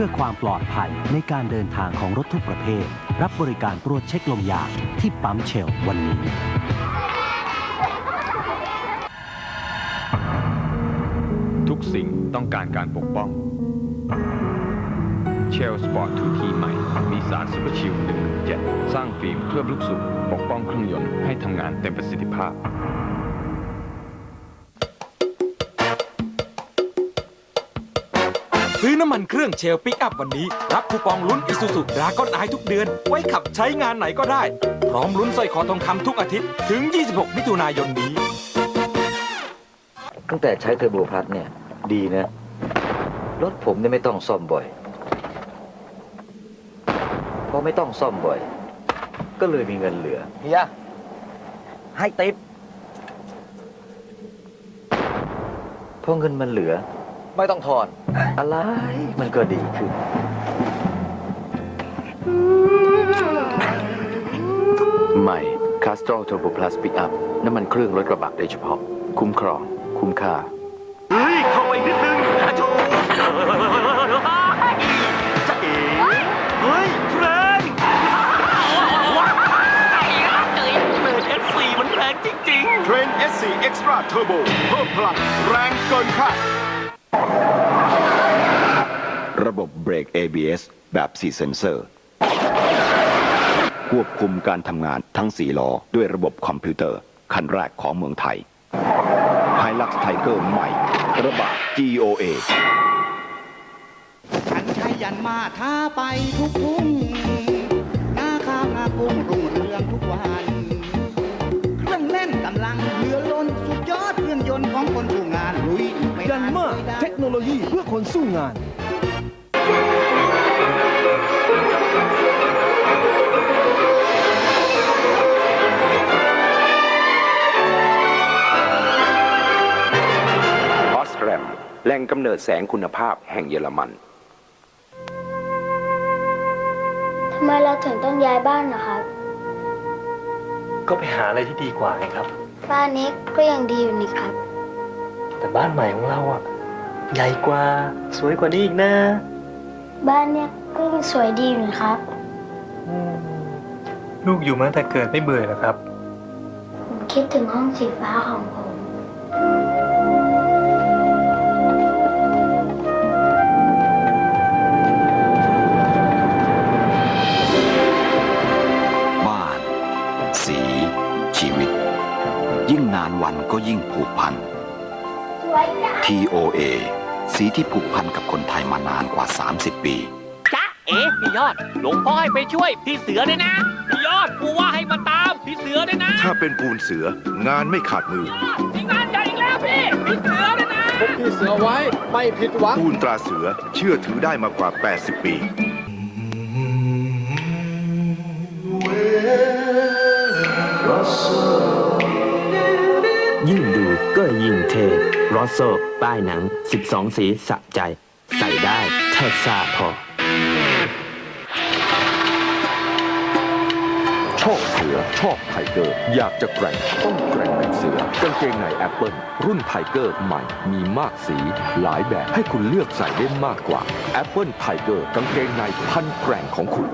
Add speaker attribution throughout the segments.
Speaker 1: พื่อความปลอดภัยในการเดินทางของรถทุกประเภท รับบริการตรวจเช็คลมยางที่ปั๊มเชลวันนี้
Speaker 2: ทุกสิ่งต้องการการปกป้อง เชลสปอร์ต 2T ใหม่ มีสารซูเปอร์ชิล117สร้างฟิล์มเคลือบลูกสูบปกป้องเครื่องยนต์ให้ทำงานเต็มประสิทธิภาพ
Speaker 3: ซื้อน้ำมันเครื่องเชลปิกอัพวันนี้ รับคูปองลุ้นอิซูซุดราก้อนไอทุกเดือน ไว้ขับใช้งานไหนก็ได้ พร้อมลุ้นสร้อยคอทองคำทุกอาทิตย์ ถึง 26 มิถุนายนนี้
Speaker 4: ตั้งแต่ใช้เทอร์โบพลัสเนี่ย ดีนะ รถผมเนี่ยไม่ต้องซ่อมบ่อยพอไม่ต้องซ่อมบ่อย ก็เลยมีเงินเหลือ
Speaker 5: เฮีย ให้ติป
Speaker 4: พอเงินมันเหลือ
Speaker 5: ไม่ต้องถอน
Speaker 4: อะไรมันก็ดีขึ้น
Speaker 6: ใหม่ Castrol Turbo Plus Pickup น้ำมันเครื่องรถกระบะโดยเฉพาะ คุ้มครอง คุ้มค่า
Speaker 7: เฮ้ย เข้าไปนิดนึงอาจูจะเอ๋เฮ้ยแรงว้าวเฮ้ยเปิด S4 มันแรงจริงๆ
Speaker 8: เทรน S4 Extra Turbo เพิ่มพลังแรงเกินคาด ระบบเบรก ABS แบบ 4 เซนเซอร์ ควบคุมการทำงานทั้ง 4 ล้อ ด้วยระบบคอมพิวเตอร์ คันแรกของเมืองไทย Hilux Tiger ใหม่กระบะ GOA
Speaker 9: ฉันใช้ยันมาท้าไปทุกทุ่งหน้าข้าวหน้ากุ้งรุ่งเรืองทุกวัน เครื่องแน่นกำลังเหลือล้นสุดยอดเครื่องยนต์ของคนสู่งานลุยไม่
Speaker 10: ยันมา
Speaker 9: ไม่ได้
Speaker 10: เทคโนโลยีเพื่อคนสู้งาน
Speaker 6: ออสแรมแหล่งกำเนิดแสงคุณภาพแห่งเยอรมัน
Speaker 11: ทำไมเราถึงต้องย้ายบ้านนะครับ
Speaker 10: ก็ไปหาอะไรที่ดีกว่าไงครับ
Speaker 11: บ้านนี้ก็ยังดีอยู่นี่ครับ
Speaker 10: แต่บ้านใหม่ของเราอะ ใหญ่กว่า สวยกว่านี้อีกนะ
Speaker 11: บ้านเนี่ยก็ยังสวยดีอยู่นี่ครับ
Speaker 10: ลูกอยู่มาตั้งแต่เกิดไม่เบื่อหรอครับ
Speaker 11: ผมคิดถึงห้องสีฟ้าของผม
Speaker 8: บ้าน สี ชีวิต ยิ่งนานวันก็ยิ่งผูกพัน TOA สีที่ผูกพันกับคนไทยมานานกว่า 30 ปี
Speaker 7: จ๊ะเอ๋พี่ยอด หลวงพ่อให้ไปช่วยพี่เสือด้วยนะพี่ยอดกูว่าให้มาตามพี่เสือด้วยนะ
Speaker 8: ถ้าเป็นปูนเสืองานไม่ขาดมือ
Speaker 7: มีงานใหญ่อีกแล้วพี่พี่เสือด้วยนะ
Speaker 10: พี่เสือไว้ไม่ผิดหวัง
Speaker 8: ปูนตราเสือเชื่อถือได้มากว่า 80 ปี
Speaker 1: ยิ่งดูก็ยิ่งเทรอสโซป้ายหนัง 12 สีสะใจ ใส่ได้แค่ซาพอ
Speaker 6: ชอบเสือชอบไทเกอร์ อยากจะแกร่งต้องแกร่งเป็นเสือกางเกงในแอปเปิลรุ่นไทเกอร์ใหม่มีมากสี หลายแบบให้คุณเลือกใส่ได้มากกว่าแอปเปิลไทเกอร์กางเกงในพันแกร่งของคุณ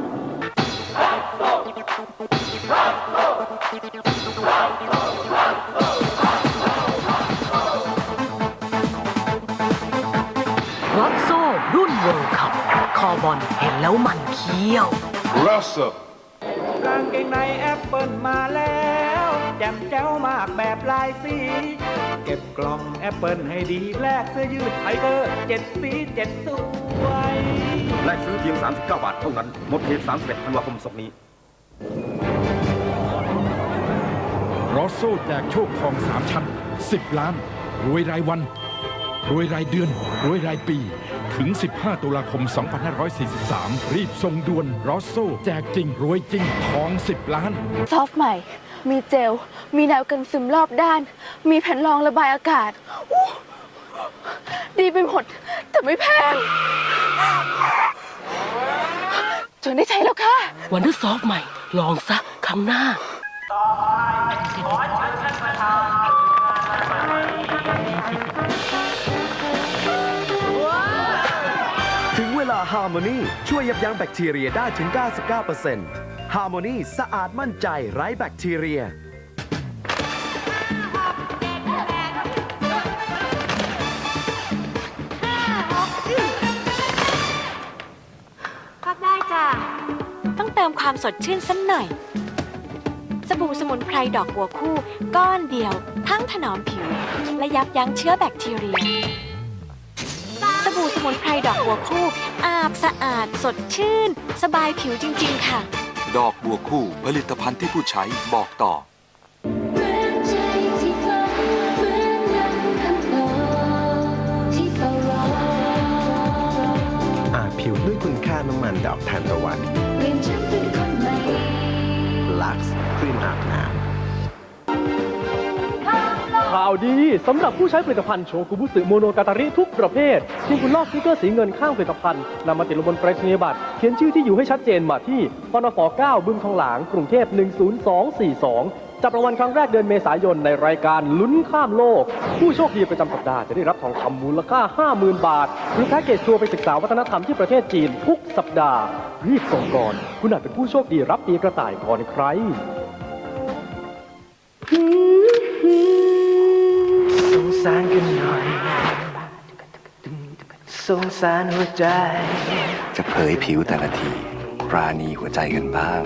Speaker 7: แล้วมันเคี้ยว
Speaker 8: Russell
Speaker 9: กางเกงในแอปเปิลมาแล้วแจ่มแจ้วมากแบบลายสี เก็บกล่องแอปเปิลให้ดีแลกเสื้อยืดไทเกอร์เจ็ดสีเจ็ดสวย
Speaker 5: แลกซื้อเพียง 39 บาทเท่านั้น หมดเหตุ31ธันวาคมศกนี้
Speaker 10: รอสโซแจกโชคทองสามชั้น 10 ล้าน รวยรายวัน รวยรายเดือน รวยรายปี ถึง 15 ตุลาคม 2543 รีบส่งด่วนรอสโซ แจกจริง รวยจริงทอง 10 ล้าน
Speaker 11: ซอฟต์ใหม่ มีเจล มีแนวกันซึมรอบด้าน มีแผ่นรองระบายอากาศอู้ดีไปหมด แต่ไม่แพงจนได้ใช้แล้วค่ะ
Speaker 7: วันที่ซอฟใหม่ ลองซะครั้งหน้า
Speaker 10: ถึงเวลา
Speaker 3: Harmony ช่วยยับยั้งแบคทีเรียได้ถึง 99% Harmony สะอาดมั่นใจไร้แบคทีเรีย
Speaker 12: พักได้จ้ะ ต้องเติมความสดชื่นสักหน่อย สบู่สมุนไพรดอกบัวคู่ ก้อนเดียว ทั้งถนอมผิว และยับยั้งเชื้อแบคทีเรีย มุนไพรดอกบัวคู่ อาบสะอาดสดชื่น สบายผิวจริง ๆ ค่ะ
Speaker 6: ดอกบัวคู่ผลิตภัณฑ์ที่ผู้ใช้บอกต่อ
Speaker 3: อาบผิวด้วยคุณค่าน้ำมันดอกทานตะวันลักซ์ครีมอาบน้ำ
Speaker 13: ข่าวดีสำหรับผู้ใช้ผลิตภัณฑ์โชกุบุสึโมโนกาตาริทุกประเภทเพียงคุณลอกสติ๊กเกอร์สีเงินข้างผลิตภัณฑ์นำมาติดลงบนไปรษณียบัตรเขียนชื่อที่อยู่ให้ชัดเจนมาที่ปนฟ9บึงทองหลางกรุงเทพ 10242 จับรางวัลครั้งแรกเดือนเมษายนในรายการลุ้นข้ามโลก ผู้โชคดีประจำสัปดาห์จะได้รับทองคำมูลค่า 50,000 บาท หรือแพ็กเกจทัวร์ไปศึกษาวัฒนธรรมที่ประเทศจีนทุกสัปดาห์รีบส่งก่อน คุณอาจเป็นผู้โชคดีรับปีกระต่ายก่อนใคร
Speaker 3: สง สารกันหน่อย สงสารหัวใจ
Speaker 14: จะเผยผิวแต่ละที ปราณีหัวใจกันบ้าง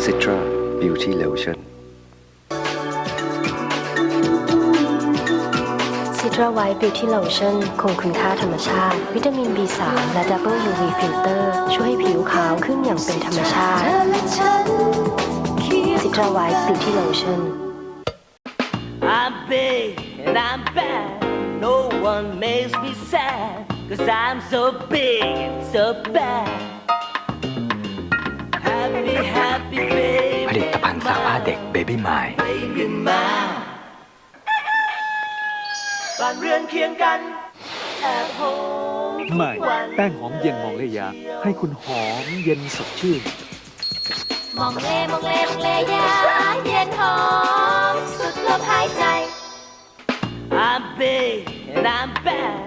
Speaker 14: Citra Beauty Lotion
Speaker 12: ซิตราไวท์บิวตี้โลชั่นคงคุณค่าธรรมชาติ วิตามิน B3 และดับเบิล UV ฟิลเตอร์ช่วยให้ผิวขาวขึ้นอย่างเป็นธรรมชาติซิตรา
Speaker 15: I'm big and I'm bad. No one makes me sad. Cause I'm so big and so bad. Happy, happy
Speaker 14: ผลิ
Speaker 15: baby.
Speaker 14: ตภัณฑ์ซักผ้าเด็ก Baby My
Speaker 15: Baby mine. บ้านเรือนเคียงกัน แอบหอม
Speaker 3: ใหม่แป้งหอมเย็นมองเลยา ให้คุณหอมเย็นสดชื่น
Speaker 12: มองเลมองเลมองเลยาเย็นหอม สุดลมหายใจ
Speaker 15: I'm big and I'm bad.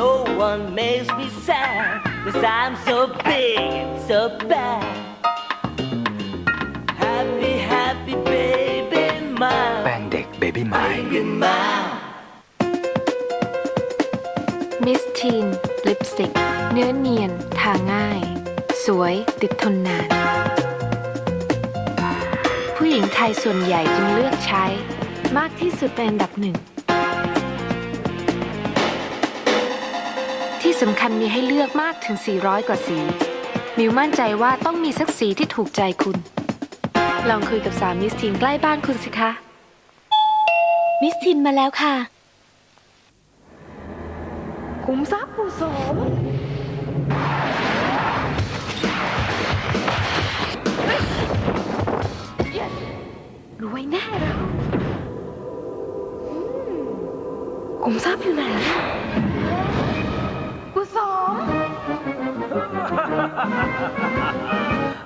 Speaker 15: No one makes me sad. Cause I'm so big and so bad. Happy, happy baby mine.
Speaker 14: แป้งเด็ก Baby My
Speaker 15: Baby mine.
Speaker 12: มิสทีนลิปสติก เนื้อเนียน ทาง่าย สวยติดทนนาน ผู้หญิงไทยส่วนใหญ่จึงเลือกใช้ มากที่สุดเป็นอันดับหนึ่ง ที่สำคัญมีให้เลือกมากถึง 400 กว่าสี มิวมั่นใจว่าต้องมีสักสีที่ถูกใจคุณ ลองคุยกับสาวมิสทีนใกล้บ้านคุณสิคะ มิสทีนมาแล้วค่ะ
Speaker 16: ขุมทรัพย์ผู้สม รวยแน่เรา ขุมทรัพย์อยู่ไหนกุศล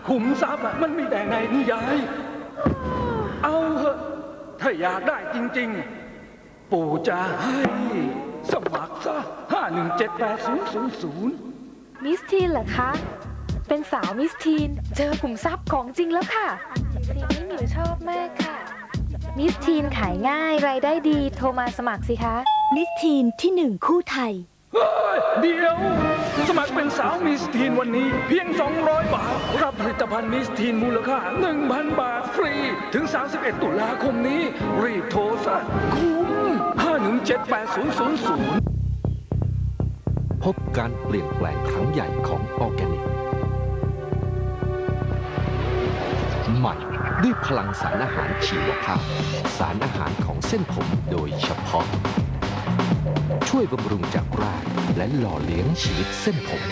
Speaker 2: ขุมทรัพย์อะมันมีแต่ในนิยาย เอาเหอะถ้าอยากได้จริง ๆ ปู่จะให้ สมัครซะห้าหนึ่งเจ็ดแปดศูนย์ศูนย์ศูนย์
Speaker 16: มิสทีนเหรอคะ เป็นสาวมิสทีน เจอขุมทรัพย์ของจริงแล้วค่ะสีนี้หมิวชอบมากค่ะ มิสทีนขายง่ายรายได้ดี โทรมาสมัครสิคะ
Speaker 12: มิสทีนที่หนึ่งคู่ไทย
Speaker 2: เฮ้ยเดี๋ยว สมัครเป็นสาวมิสทีนวันนี้ เพียง 200 บาท รับผลิตภัณฑ์มิสทีนมูลค่า 1,000 บาทฟรี ถึง 31 ตุลาคมนี้ รีบโทรซะคุ้ม 5178000
Speaker 6: พบการเปลี่ยนแปลงครั้งใหญ่ของออร์แกนิกใหม่ด้วยพลังสารอาหารชีวภาพ สารอาหารของเส้นผมโดยเฉพาะ ช่วยบำรุงจากรากและหล่อเลี้ยงชีวิตเส้นผม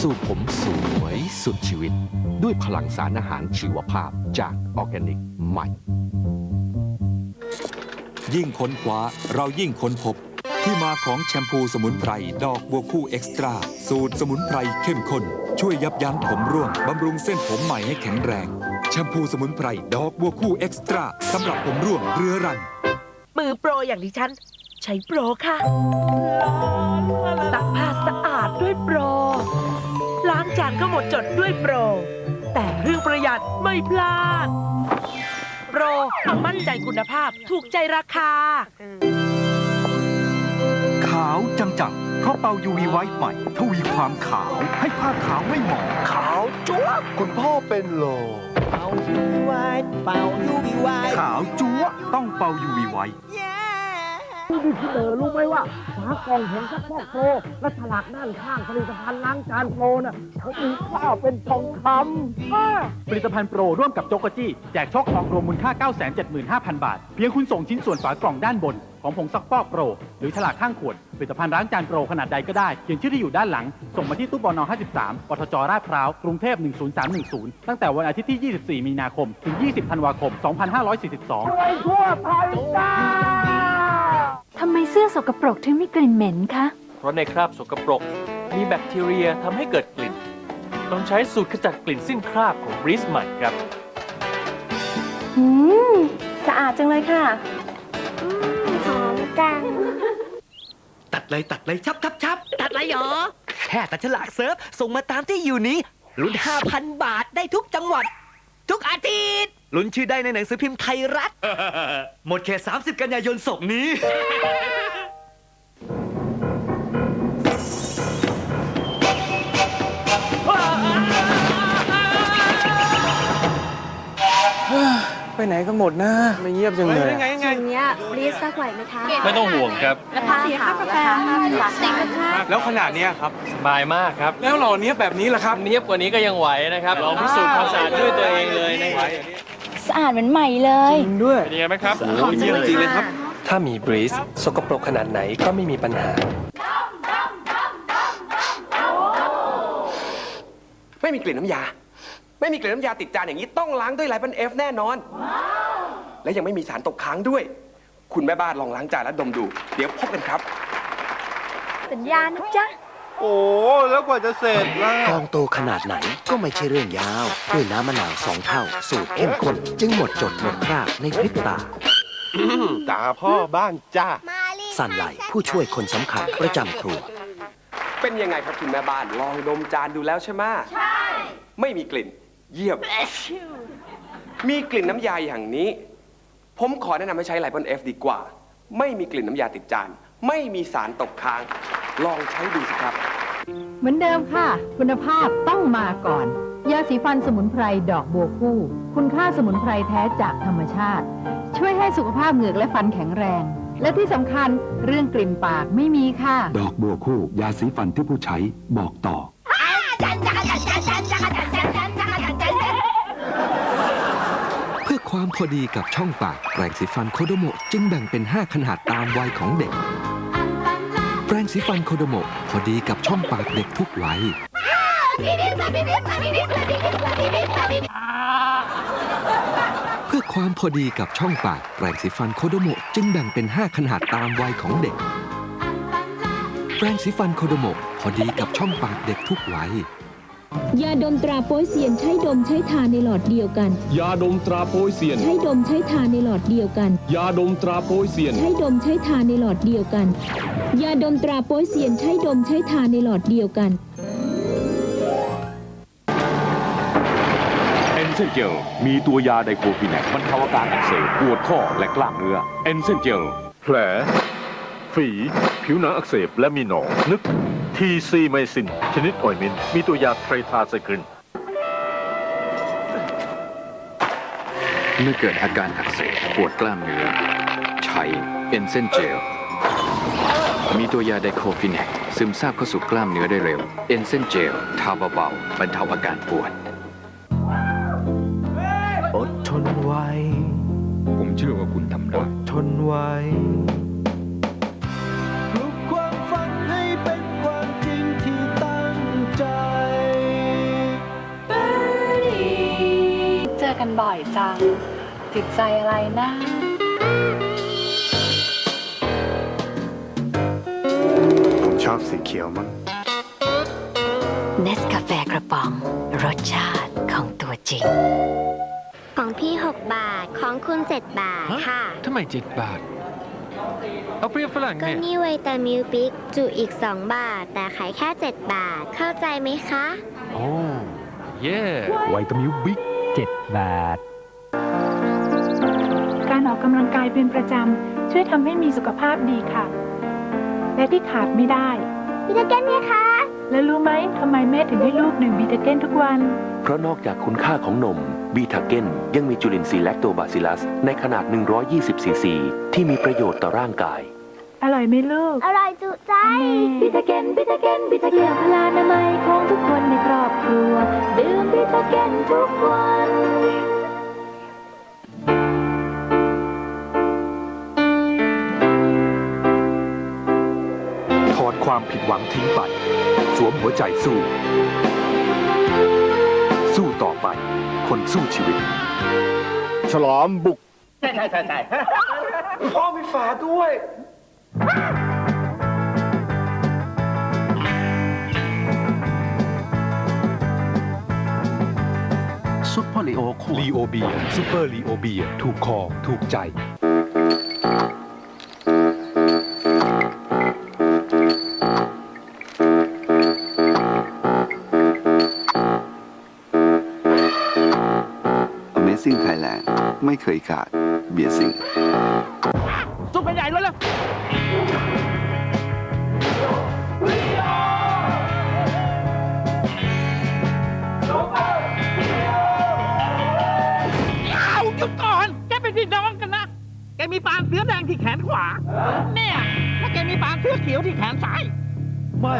Speaker 6: สู่ผมสวยสุดชีวิต ด้วยพลังสารอาหารชีวภาพจากออร์แกนิกใหม่
Speaker 17: ยิ่งค้นคว้าเรายิ่งค้นพบ ที่มาของแชมพูสมุนไพร ดอกบัวคู่เอ็กซ์ตร้า สูตรสมุนไพรเข้มข้น ช่วยยับยั้งผมร่วงบำรุงเส้นผมใหม่ให้แข็งแรง แชมพูสมุนไพรดอกบัวคู่เอ็กซ์ตร้าสำหรับผมร่วงเรื้อรัง
Speaker 18: มือโปรอย่างดิฉัน
Speaker 19: ใช้โปรค่ะซักผ้าสะอาดด้วยโปร ล้างจานก็หมดจดด้วยโปร แต่เรื่องประหยัดไม่พลาด โปรมั่นใจคุณภาพถูกใจราคา
Speaker 3: ขาวจังจังๆเพราะเป่า UV ไว้ใหม่ทวีความขาวให้ผ้าขาวไม่หมองขาวจั๊วะคุณพ่อเป็นโล
Speaker 9: เป่า UV ไว้เป่า UV ไว้
Speaker 3: ขาวจั๊วะต้องเป่า UV ไว้
Speaker 20: นี่พี่เดอรู้ไหมว่าฝากล่องผงซักฟอกโปรและฉลากด้านข้างผลิตภัณฑ์ล้างจานโปรน่ะเขามีค่าเป็นทองคำอ่า ผลิตภัณฑ์โปรร่วมกับโจกจี้แจกโชคทองรวมมูลค่า 975,000 บาท เพียงคุณส่งชิ้นส่วนฝากล่องด้านบน ของผงซักฟอกโปร หรือฉลากข้างขวด ผลิตภัณฑ์ล้างจานโปรขนาดใดก็ได้ เขียนชื่อที่อยู่ด้านหลัง ส่งมาที่ตู้ปน53ปทจราดพร้าว กรุงเทพ 10310 ตั้งแต่วันอาทิตย์ที่ 24 มีนาคม ถึง 20 ธันวาคม 2542
Speaker 9: ทั่วไทยจ้า
Speaker 16: ทำไมเสื้อสกปรกถึงมีกลิ่นเหม็นคะ
Speaker 7: เพราะในคราบสกปรก มีแบคทีเรียทำให้เกิดกลิ่น ต้องใช้สูตรขจัดกลิ่นสิ้นคราบของบริสใหม่ครับ
Speaker 16: อืม สะอาดจังเลยค่ะ
Speaker 11: หอมจัง
Speaker 9: ตัดเลยตัดเลยชับชับชับตัดเลยเหรอ แค่ตัดฉลากเซิร์ฟ ส่งมาตามที่อยู่นี้ลุ้น5,000 บาทได้ทุกจังหวัด ทุกอาทิตย์ลุ้นชื่อได้ในหนังสือพิมพ์ไทยรัฐ หมดเขต30 กันยายนศกนี้
Speaker 7: ไปไหนกันหมดนะ ไม่เงียบจังเลย
Speaker 16: อย่างเนี้ยรีดซักไหวไหมคะ
Speaker 7: ไม่ต้องห่วงครับ
Speaker 16: ราคาเสียค่ากาแฟติดนะคะ
Speaker 7: แล้วขนาดนี้ครับสบายมากครับ แล้วหล่อเนี้ยแบบนี้ล่ะครับเนี้ยบกว่านี้ก็ยังไหวนะครับลองพิสูจน์ความสะอาดด้วยตัวเองเลยนะครับ
Speaker 16: สะอาดเหมือนใหม่เลย
Speaker 7: ด้วยเป็นยังไงไหมครับ
Speaker 16: หอมจังเลยค่ะ
Speaker 7: ถ้ามีบรีสสกปรกขนาดไหนก็ไม่มีปัญหา
Speaker 21: ไม่มีกลิ่นน้ำยา ไม่มีกลิ่นน้ำยาติดจานอย่างนี้ต้องล้างด้วยไลปันเอฟแน่นอน และยังไม่มีสารตกค้างด้วย คุณแม่บ้านลองล้างจานแล้วดมดู เดี๋ยวพบกันครับ
Speaker 16: สัญญาณนะจ๊ะ
Speaker 21: โอ้แล้วกว่าจะเสร็จล่ะ
Speaker 22: กองโตขนาดไหนก็ไม่ใช่เรื่องยาวด้วยน้ำมะนาวสองเท่า สูตรเข้มข้นจึงหมดจดหมดคราบในพริบตา
Speaker 21: ตาพ่อบ้างจ้า
Speaker 22: สันไหลผู้ช่วยคนสำคัญประจำครัว
Speaker 21: เป็นยังไงครับคุณแม่บ้านลองดมจานดูแล้วใช่ไหมใช่ ไม่มีกลิ่น เยี่ยมมีกลิ่นน้ำยาอย่างนี้ ผมขอแนะนำให้ใช้ไลปอนเอฟดีกว่า ไม่มีกลิ่นน้ำยาติดจาน ไม่มีสารตกค้าง ลองใช้ดูสิครับ
Speaker 23: เหมือนเดิมค่ะ คุณภาพต้องมาก่อน ยาสีฟันสมุนไพรดอกบัวคู่ คุณค่าสมุนไพรแท้จากธรรมชาติ ช่วยให้สุขภาพเหงือกและฟันแข็งแรง และที่สำคัญเรื่องกลิ่นปากไม่มีค่ะ
Speaker 6: ดอกบัวคู่ ยาสีฟันที่ผู้ใช้บอกต่อเพื่อ ความพอดีกับช่องปากแปรงสีฟันโคโดโมะจึงแบ่งเป็น 5 ขนาดตามวัยของเด็ก แปรงสีฟันโคโดโมะพอดีกับช่องปากเด็กทุกวัย เพื่อความพอดีกับช่องปากแปรงสีฟันโคโดโมะจึงแบ่งเป็น 5 ขนาดตามวัยของเด็ก แปรงสีฟันโคโดโมะพอดีกับช่องปากเด็กทุกวัย
Speaker 24: ยาดมตราโป้ยเซียนใช้ดมใช้ทาในหลอดเดียวกัน
Speaker 25: ยาดมตราโปยเซียน
Speaker 24: ใช้ดมใช้ทาในหลอดเดียวกัน
Speaker 25: ยาดมตราโปยเซียน
Speaker 24: ใช้ดมใช้ทาในหลอดเดียวกัน ยาดมตราโป้ยเซียนใช้ดมใช้ทาในหลอดเดียวกัน
Speaker 26: เอนเซนเจลมีตัวยาไดโคฟิแนกบรรเทาอาการอักเสบปวดข้อและกล้ามเนื้อเอนเซนเจล
Speaker 27: แผล ฝี ผิวหนังอักเสบและมีหนองนึก ทีซีไมซิน ชนิดออยมิน มีตัวยาไทรทาไซคลิน
Speaker 4: เมื่อเกิดอาการอักเสบปวดกล้ามเนื้อใช้เอนเซนเจล มีตัวยาไดโคฟิแนกซึมซาบเข้าสู่กล้ามเนื้อได้เร็ว เอนเซนเจล ทาเบาๆบรรเทาอาการปวด
Speaker 28: อดทนไว้
Speaker 25: ผมเชื่อว่าคุณทำได้
Speaker 28: ทนไว้
Speaker 29: กันบ่อยจัง ติดใจอะไรนะ
Speaker 8: ผมชอบสีเขียวมั้ง
Speaker 30: เนสกาแฟกระป๋อง รสชาติของตัวจริง
Speaker 31: ของพี่ 6 บาท ของคุณ 7 บาท ค่ะ
Speaker 7: ทำไมเจ็ดบาท
Speaker 32: เอาเปรี้ยวฝรั่ง
Speaker 31: ก็
Speaker 32: เนี่ย
Speaker 31: นี่ไวตามิลปิกจุอีก 2 บาท แต่ขายแค่ 7 บาท เข้าใจไหมคะ
Speaker 32: โอ้ เย่
Speaker 28: ไวตามิลบิ๊ก 7 บาท
Speaker 24: การออกกำลังกายเป็นประจำช่วยทำให้มีสุขภาพดีค่ะ และที่ขาดไม่ได้
Speaker 31: บิทาเกนไงคะ
Speaker 24: แล้วรู้ไหมทำไมแม่ถึงให้ลูกดื่มบิทาเกนทุกวัน
Speaker 3: เพราะนอกจากคุณค่าของนมบีทาเกนยังมีจุลินทรีย์แลคโตบาซิลัส ในขนาด 120 ซีซี ที่มีประโยชน์ต่อร่างกาย
Speaker 24: อร่อยไหมลูก
Speaker 31: อร่อยจุใจ
Speaker 24: บิทาเกนบิทาเกนบิทาเกนพลานามัยของทุกคนในครอบครัว ดื่มบิทาเกนทุกวัน
Speaker 3: ถอนความผิดหวังทิ้งไป สวมหัวใจสู้ สู้ต่อไป คนสู้ชีวิต ฉลามบุก
Speaker 10: ใช่ใช่ใช่ใช่
Speaker 33: พ่อมีฝาด้วย
Speaker 1: ซุปเปอร์ลีโอขวด
Speaker 28: ลีโอเบียซูเปอร์ลีโอเบียถูกคอถูกใจ
Speaker 8: Amazing Thailand ไม่เคยขาดเบียร์สิง
Speaker 10: ซุปกันใหญ่เลยเลยเอาหยุดก่อน แกเป็นพี่น้องกันนะ แกมีปานเสื้อแดงที่แขนขวา เนี่ยถ้าแกมีปานเสื้อเขียวที่แขนซ้าย
Speaker 28: ไม่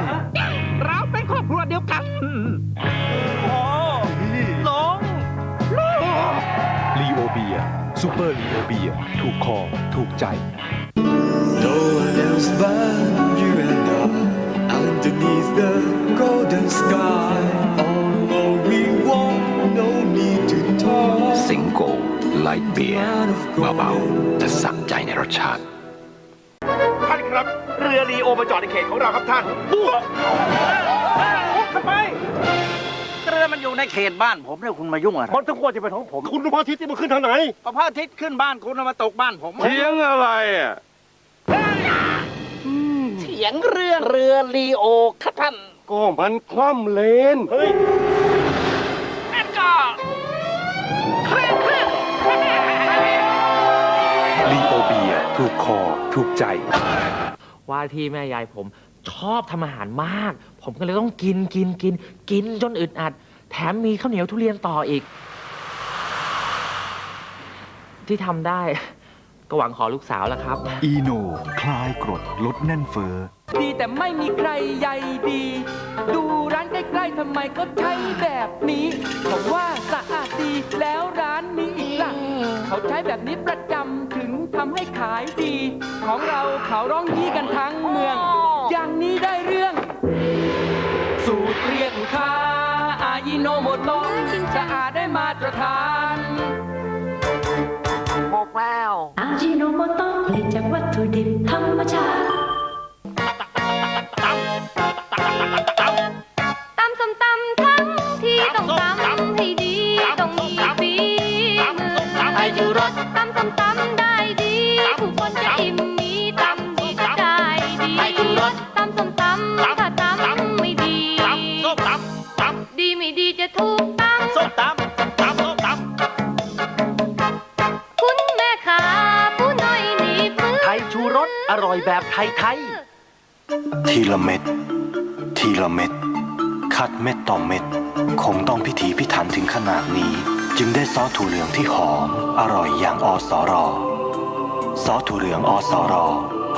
Speaker 10: เราเป็นครอบครัวเดียวกันโอ้ลงลง
Speaker 28: ลีโอเบียซูเปอร์ลีโอเบียถูกคอ ถูกใจ
Speaker 34: No one else but you and I underneath the golden sky. All we want, no need to talk.
Speaker 6: สิงโกไลท์เบียร์เบาๆแต่สักใจในรสชาติ
Speaker 10: ท่านครับ เรือรีโอมาจอดในเขตของเราครับท่านบัวทำไม
Speaker 22: เรือมันอยู่ในเขตบ้านผมเนี่ยคุณมายุ่งอะไร
Speaker 10: มันต้องควรจะเป็นของผม คุณดูพระอาทิตย์ที่มันขึ้นทางไหน
Speaker 22: ก็พระอาทิตย์ขึ้นบ้านคุณเอามาตกบ้านผม
Speaker 10: เถียงอะไรอะ
Speaker 22: เถี ยงเรื่องเรือลีโอครับท่าน
Speaker 10: ก็มันคล่ำเลน เฮ้ย
Speaker 22: นั่นก็เครื่องเครื่อง
Speaker 28: ลีโอเบียถูกคอถูกใจ
Speaker 32: ว่าที่แม่ยายผมชอบทำอาหารมาก ผมก็เลยต้องกินกินกิน กินจนอึดอัด แถมมีข้าวเหนียวทุเรียนต่ออีก ที่ทำได้ ก็หวังขอลูกสาวแล้วครับ
Speaker 1: อีโน คลายกรดลดแน่นเฟ้อ
Speaker 35: ดีแต่ไม่มีใครใยดี ดูร้านใกล้ๆทำไมก็ใช้แบบนี้ผมว่าสะอาดดีแล้วร้านนี้อีกล่ะเขาใช้แบบนี้ประจำถึงทำให้ขายดี ของเราเขาร้องยี่กันทั้งเมือง อย่างนี้ได้เรื่อง สูตรเรียกลูกค้าอายิโนโมโตะสะอาดได้มาตรฐาน
Speaker 22: บอกแล้ว
Speaker 24: อาจิโนโมโตะผลิตจากวัตถุดิบธรรมชาติ
Speaker 36: ต ไท
Speaker 22: ยไทย ที
Speaker 8: ละเม็ด ทีละเม็ด คัดเม็ดต่อเม็ด คงต้องพิถีพิถันถึงขนาดนี้ จึงได้ซอสถั่วเหลืองที่หอม อร่อยอย่างอสอรอซอสถั่วเหลืองอสอรอ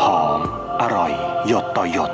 Speaker 8: หอม อร่อย หยดต่อหยด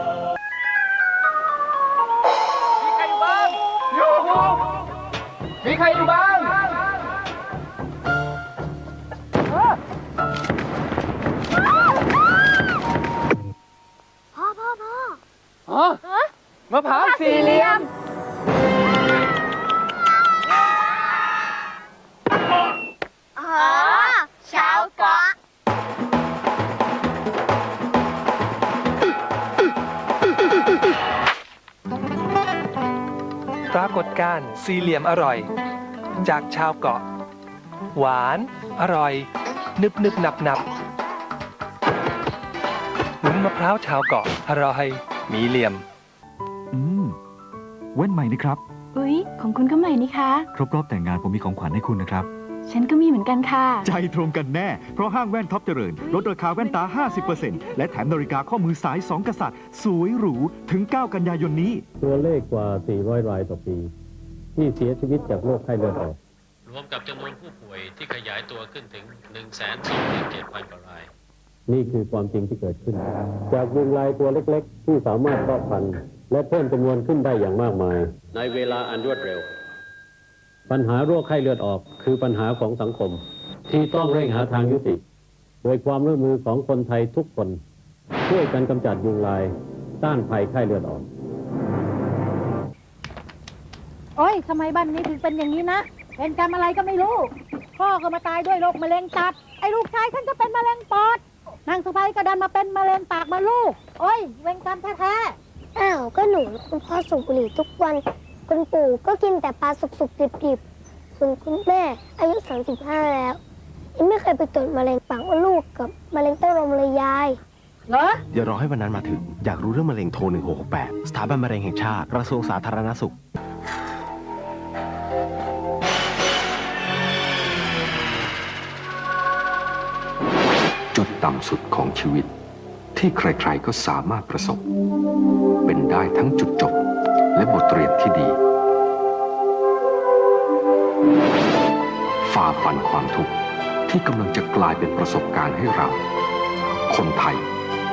Speaker 10: สี่เหลี่ยม
Speaker 31: อ
Speaker 37: ร่อย จากชาวเกาะ หวาน อร่อย นึบนึบหนับหนับ
Speaker 28: วุ้นมะพร้าวชาวเกาะ อร่อย มีเหลี่ยม
Speaker 3: อืมแว่นใหม่นี่ครับ
Speaker 36: อุ๊ย ของคุณก็ใหม่นี่คะ
Speaker 3: ครบรอบแต่งงานผมมีของขวัญให้คุณนะครับ
Speaker 36: ฉันก็มีเหมือนกันค่ะ
Speaker 3: ใจตรงกันแน่ เพราะห้างแว่นท็อปเจริญ ลดราคาแว่นตา 50%และแถมนาฬิกาข้อมือสาย 2 กษัตริย์ สวยหรู ถึง 9 กันยายนนี้
Speaker 38: ตัวเลขกว่า 400 รายต่อปี ที่เสียชีวิตจากโรคไข้เลือดออก
Speaker 39: รวมกับจำนวนผู้ป่วยที่ขยายตัวขึ้นถึง 1 2 7 0 0 0กว่าราย
Speaker 38: นี่คือความจริงที่เกิดขึ้น จากยุงลายตัวเล็กๆ ที่สามารถเพาะพันธุ์และเพิ่มจำนวนขึ้นได้อย่างมากมาย ในเวลาอันรวดเร็ว ปัญหาโรคไข้เลือดออกคือปัญหาของสังคม ที่ต้องเร่งหาทางยุติ โดยความร่วมมือของคนไทยทุกคน ช่วยกันกำจัดยุงลายต้านภัยไข้เลือดออก
Speaker 40: โอ้ยทำไมบ้านนี้ถึงเป็นอย่างนี้นะเป็นกรรมอะไรก็ไม่รู้พ่อก็มาตายด้วยโรคมะเร็งตับไอ้ลูกชายฉันก็เป็นมะเร็งปอดนางสะพ้ายก็ดันมาเป็นมะเร็งปากมาลูก โอ้ย เวรกรรมแท้ๆ
Speaker 24: อ้าวก็หนูคุณพ่อสูบบุหรี่ทุกวัน คุณปู่ก็กินแต่ปลาสุกๆดิบๆส่วนคุณแม่อายุ 35 แล้วยังไม่เคยไปตรวจมะเร็งปากว่าลูกกับมะเร็งเต้านมเลยยาย
Speaker 40: เหรอ
Speaker 41: อย่ารอให้วันนั้นมาถึง อยากรู้เรื่องมะเร็งโทร 1668 สถาบันมะเร็งแห่งชาติ กระทรวงสาธารณสุข
Speaker 6: จุดต่ำสุดของชีวิต ที่ใครๆก็สามารถประสบ เป็นได้ทั้งจุดจบและบทเรียนที่ดี ฝ่าฟันความทุกข์ที่กำลังจะกลายเป็นประสบการณ์ให้เรา คนไทย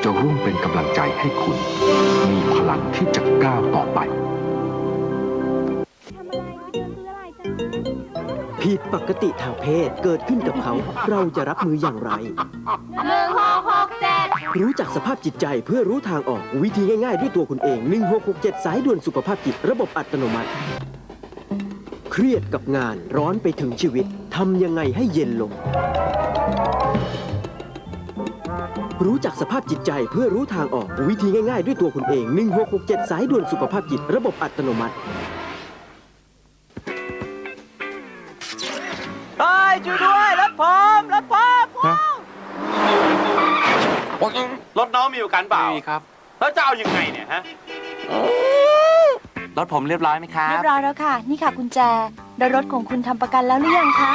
Speaker 6: จะร่วมเป็นกำลังใจให้คุณ มีพลังที่จะก้าวต่อไป
Speaker 42: ผิดปกติทางเพศเกิดขึ้นกับเขา เราจะรับมืออย่างไร
Speaker 16: หนึ่งหกหกเจ็ด
Speaker 42: รู้จักสภาพจิตใจเพื่อรู้ทางออกวิธีง่ายๆ ด้วยตัวคุณเอง 1667 สายด่วนสุขภาพจิตระบบอัตโนมัติ เครียดกับงานร้อนไปถึงชีวิตทำยังไงให้เย็นลง รู้จักสภาพจิตใจเพื่อรู้ทางออกวิธีง่ายๆ ด้วยตัวคุณเอง 1667 สายด่วนสุขภาพจิตระบบอัตโนมัติ
Speaker 15: เฮ้ยช่วยด้วยรถผมรถผม
Speaker 43: รถน้องมีประกันเปล่ามีครับ แล้วจะเอายังไงเนี่ยฮะ
Speaker 15: รถผมเรียบร้อยไหมครับ
Speaker 44: เรียบร้อยแล้วค่ะ นี่ค่ะกุญแจแล้วรถของคุณทำประกันแล้วหรือยังคะ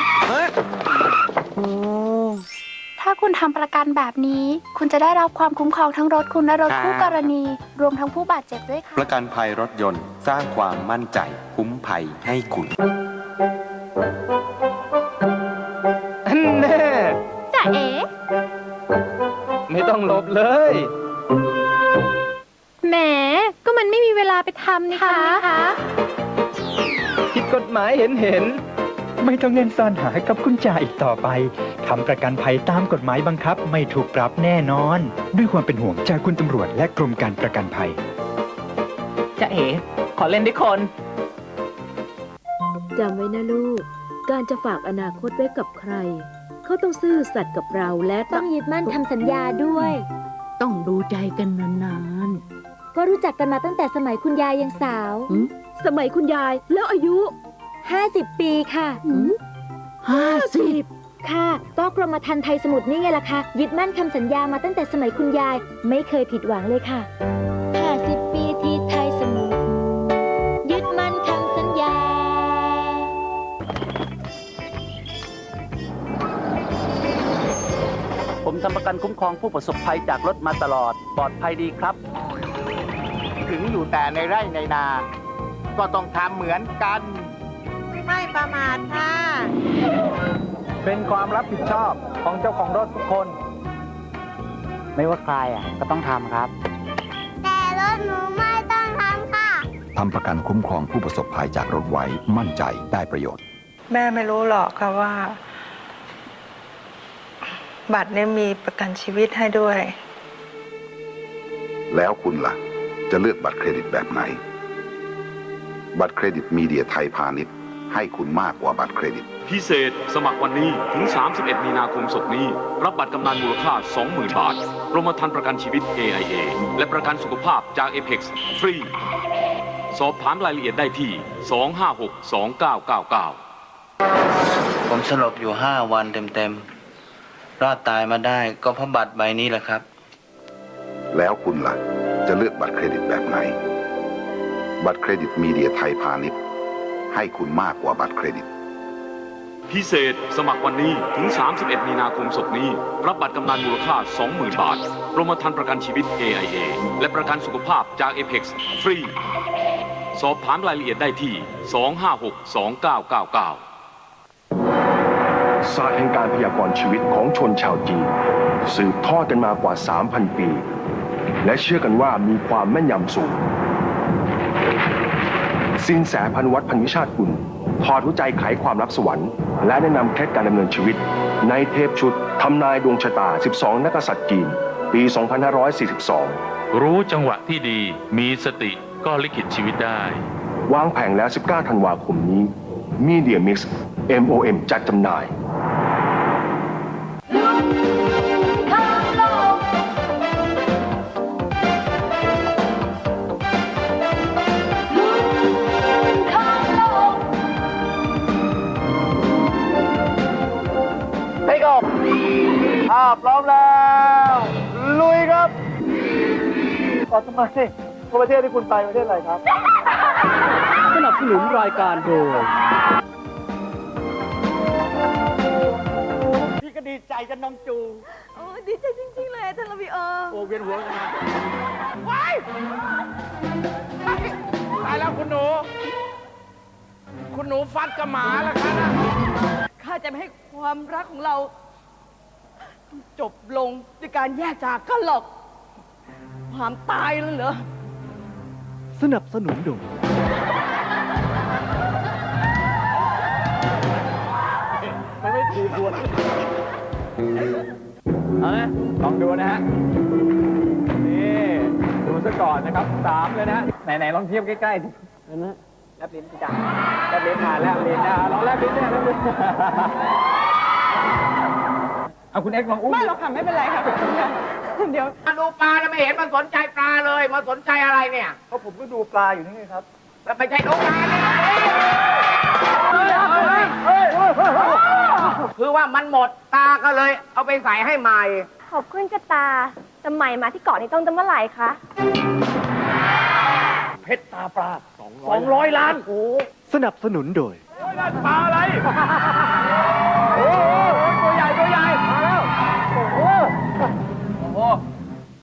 Speaker 44: ถ้าคุณทำประกันแบบนี้ คุณจะได้รับความคุ้มครองทั้งรถคุณและรถคู่กรณี รวมทั้งผู้บาดเจ็บด้วยค่ะ
Speaker 43: ประกันภัยรถยนต์สร้างความมั่นใจ คุ้มภัยให้คุณ
Speaker 15: แน่
Speaker 16: จ่าเอ๋
Speaker 15: ไม่ต้องหลบเลย
Speaker 16: แหม ก็มันไม่มีเวลาไปทำนี่คะ
Speaker 28: ผิดกฎหมายเห็นเห็นๆไม่ต้องเงินซ่อนหากับคุณจ่าอีกต่อไปทำประกันภัยตามกฎหมายบังคับไม่ถูกปรับแน่นอน ด้วยความเป็นห่วงจากคุณตำรวจและกรมการประกันภัย
Speaker 15: จะเอ๋ขอเล่นด้วยคน
Speaker 45: จำไว้นะลูก การจะฝากอนาคตไว้กับใคร เขาต้องซื่อสัตย์กับเราและ
Speaker 24: ต้องยึดมั่นทำสัญญาด้วย
Speaker 45: ต้องดูใจกันนาน
Speaker 24: ก็รู้จักกันมาตั้งแต่สมัยคุณยายยังสาว
Speaker 45: ๆสมัยคุณยายแล้วอายุ
Speaker 24: 50 ปีค่ะ
Speaker 45: ห้าสิบ
Speaker 24: ค่ะ ก็กรมธรรม์ไทยสมุทรนี่ไงล่ะคะ ยึดมั่นคำสัญญามาตั้งแต่สมัยคุณยาย ไม่เคยผิดหวังเลยค่ะ
Speaker 15: กันคุ้มครองผู้ประสบภัยจากรถมาตลอด ปลอดภัยดีครับ
Speaker 10: ถึงอยู่แต่ในไร่ในนา ก็ต้องทำเหมือนกัน
Speaker 40: ไม่ประมาทค่ะ
Speaker 28: เป็นความรับผิดชอบของเจ้าของรถทุกคน
Speaker 15: ไม่ว่าใครอะก็ต้องทำครับ
Speaker 24: แต่รถหนูไม่ต้องทำค่ะ
Speaker 3: ทำประกันคุ้มครองผู้ประสบภัยจากรถไว้มั่นใจได้ประโยชน์
Speaker 44: แม่ไม่รู้หรอกค่ะว่า บัตรเนี่ยมีประกันชีวิตให้ด้วย
Speaker 46: แล้วคุณล่ะ จะเลือกบัตรเครดิตแบบไหน บัตรเครดิตมีเดียไทยพาณิชย์ให้คุณมากกว่าบัตรเครดิต
Speaker 4: พิเศษสมัครวันนี้ถึง 31 มีนาคมศกนี้ รับบัตรกำนันมูลค่า 20,000 บาทกรมธรรม์ประกันชีวิต AIA และประกันสุขภาพจาก Apex ฟรี สอบถามรายละเอียดได้ที่ 256-2999
Speaker 47: ผมสลบอยู่ห้าวันเต็ม ๆ รอดตายมาได้ก็เพราะบัตรใบนี้แหละครับ
Speaker 48: แล้วคุณล่ะ จะเลือกบัตรเครดิตแบบไหน บัตรเครดิตมีเดียไทยพาณิชย์ ให้คุณมากกว่าบัตรเครดิต
Speaker 26: พิเศษสมัครวันนี้ถึง 31 มีนาคมศกนี้ รับบัตรกำนันมูลค่า 20,000 บาทกรมธรรม์ประกันชีวิต AIA และประกันสุขภาพจาก Apex ฟรี สอบถามรายละเอียดได้ที่ 256 2999
Speaker 8: ศาสตร์แห่งการพยากรณ์ชีวิตของชนชาวจีน สืบทอดกันมากว่า 3,000 ปี และเชื่อกันว่ามีความแม่นยำสูงสินแสพันวัตพันวิชาติกุลถอดหัวใจไขความลับสวรรค์ และแนะนำเคล็ดการดำเนินชีวิต ในเทปชุดทำนายดวงชะตา 12 นักษัตริย์จีน ปี 2542
Speaker 49: รู้จังหวะที่ดีมีสติก็ลิขิตชีวิตได้
Speaker 8: วางแผงแล้ว 19 ธันวาคมนี้ Media Mix MOM จัดจำหน่าย
Speaker 38: ขอทำไมประเทศที่คุณไปประเทศอะไรครับ
Speaker 28: สนับสนุนรายการโดย
Speaker 38: พี่ก็ดีใจกันน้องจู
Speaker 50: โอ้ดีใจจริงๆเลยท่านลวีโอ
Speaker 38: โอ้เวียนหัวกันนะว้ายตายแล้วคุณหนู คุณหนูฟัดกับหมาแล้วครับนะ
Speaker 50: ข้าจะไม่ให้ความรักของเรา จบลงด้วยการแยกจากกันหรอก ความตายแล้วเหรอ
Speaker 28: สนับสนุนโดย
Speaker 38: มันไม่ถูกดวนเอาละลองดูนะฮะ นี่ดูซะก่อนนะครับสามเลยนะไหนๆลองเทียบใกล้ๆดินะแลบลิ้นจ้ะแลบลิ้นอะแลบลิ้นอะลองแลบลิ้นเนี่ยแลบลิ้นเอาคุณเอ็กซ์ลองอุ้ม
Speaker 50: ไม่หรอกค่ะ ไม่เป็นไรค่ะ เดี๋ยว
Speaker 38: ดูปลาแล้วไม่เห็นมันสนใจปลาเลยมาสนใจอะไรเนี่ยก็ผมก็ดูปลาอยู่นี่ไงครับ แล้วไม่ใช่ดูปลาเนี่ยคือว่ามันหมดตาก็เลย เอาไปใส่ให้ใหม่
Speaker 51: ขอบคุณกระตาแต่ใหม่มาที่เกาะนี้ต้องจะเมื่อไหร่คะ
Speaker 38: เพชรตาปลาสองร้อยล้านโอ้
Speaker 28: สนับสนุนโดย
Speaker 38: ปลาอะไร